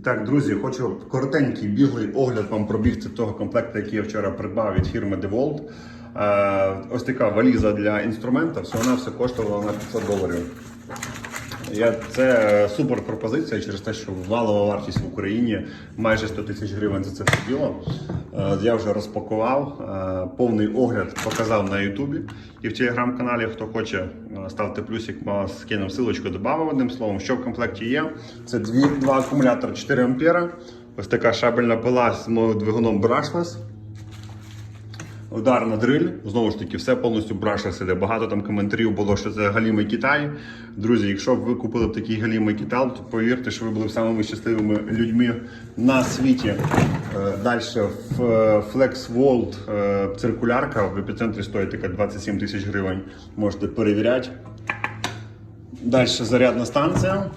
І так, друзі, хочу коротенький біглий огляд вам пробігти того комплекту, який я вчора придбав від фірми DeWalt. Е, ось така валіза для інструмента, всього вона все коштувала на 500 доларів. Я, це супер пропозиція через те, що валова вартість в Україні майже 100 тисяч гривень за це все діло. Е, Я вже розпакував, е, повний огляд показав на Ютубі і в телеграм-каналі. Хто хоче, е, ставте плюсик, скинемо силочку, додав одним словом. Що в комплекті є? Це два акумулятори 4 ампера. Ось така шабельна пила з моїм двигуном Brushless. Ударна дриль, знову ж таки, все повністю брашес іде. Багато там коментарів було, що це галімий Китай. Друзі, якщо б ви купили б такий галімий Китай, то повірте, що ви були б самими щасливими людьми на світі. Далі Flex Volt е, циркулярка в епіцентрі стоїть така 27 тисяч гривень. Можете перевіряти. Далі зарядна станція.